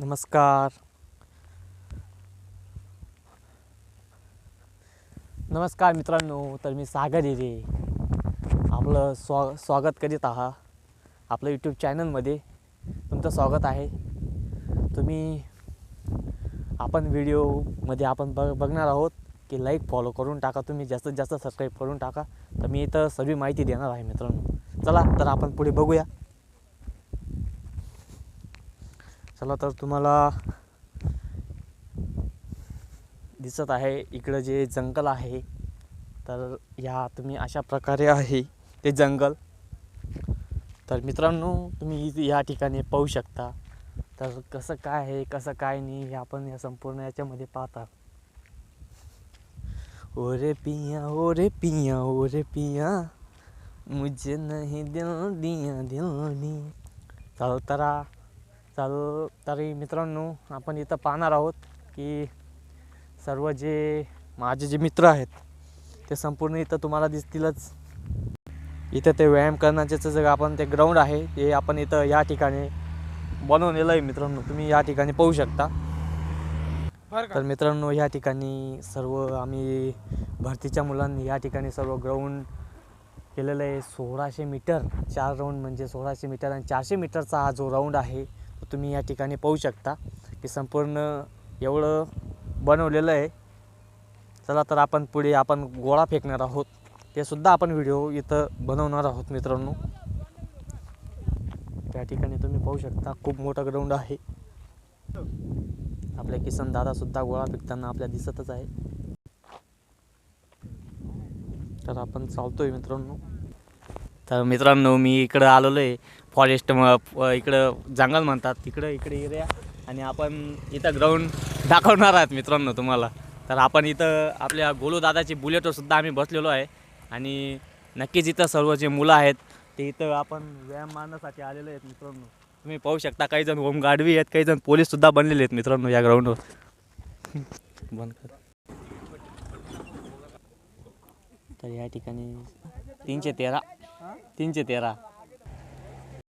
नमस्कार. नमस्कार मित्रांनो तर मी सागर हिरे आपलं स्वा स्वागत करीत आहात. आपलं यूट्यूब चॅनलमध्ये तुमचं स्वागत आहे. तुम्ही आपण व्हिडिओमध्ये आपण बघ बघणार आहोत की लाईक फॉलो करून टाका. तुम्ही जास्तीत जास्त सबस्क्राईब करून टाका. तर मी इथं सर्व माहिती देणार आहे मित्रांनो. चला तर आपण पुढे बघूया. चला तर तुम्हाला दिसत आहे इकडं जे जंगल आहे तर या तुम्ही अशा प्रकारे आहे ते जंगल. तर मित्रांनो तुम्ही या ठिकाणी पाहू शकता. तर कसं काय आहे कसं काय नाही हे आपण या संपूर्ण याच्यामध्ये पाहता. ओ रे पिया ओ रे पिया ओ रे पिया. मुझे नाही दिल दिया दिल ने चल तरा चाल. तरी मित्रांनो आपण इथं पाहणार आहोत की सर्व जे माझे जे मित्र आहेत ते संपूर्ण इथं तुम्हाला दिसतीलच. इथं ते व्यायाम करण्याचं जे आपण ते ग्राउंड आहे ते आपण इथं या ठिकाणी बनवलेलं आहे मित्रांनो. तुम्ही या ठिकाणी पाहू शकता. तर मित्रांनो या ठिकाणी सर्व आम्ही भरतीच्या मुलांनी या ठिकाणी सर्व ग्राउंड केलेलं आहे. सोळाशे मीटर चार राऊंड म्हणजे सोळाशे मीटर आणि चारशे मीटरचा हा जो राऊंड आहे तुम्ही या ठिकाणी पाहू शकता की संपूर्ण एवढं बनवलेलं आहे. चला तर आपण पुढे आपण गोळा फेकणार आहोत. ते सुद्धा आपण व्हिडिओ इथं बनवणार आहोत मित्रांनो. त्या ठिकाणी तुम्ही पाहू शकता खूप मोठा ग्राउंड आहे. आपल्या किसन दादासुद्धा गोळा फेकताना आपल्या दिसतच आहे. तर आपण चालतोय मित्रांनो. तर मित्रांनो मी इकडं आलेलो आहे फॉरेस्ट इकडं जंगल म्हणतात. तिकडं इकडे एरिया आणि आपण इथं ग्राउंड दाखवणार आहात मित्रांनो तुम्हाला. तर आपण इथं आपल्या गोलू दादाची आम्ही बसलेलो आहे. आणि नक्कीच इथं सर्व जे मुलं आहेत ते इथं आपण व्यायाम मारण्यासाठी आलेलो आहेत मित्रांनो. तुम्ही पाहू शकता काही जण होम आहेत काही जण पोलीससुद्धा बनलेले आहेत मित्रांनो या ग्राउंडवर बंद कर. तर या ठिकाणी तीनशे तेरा. तीनशे तेरा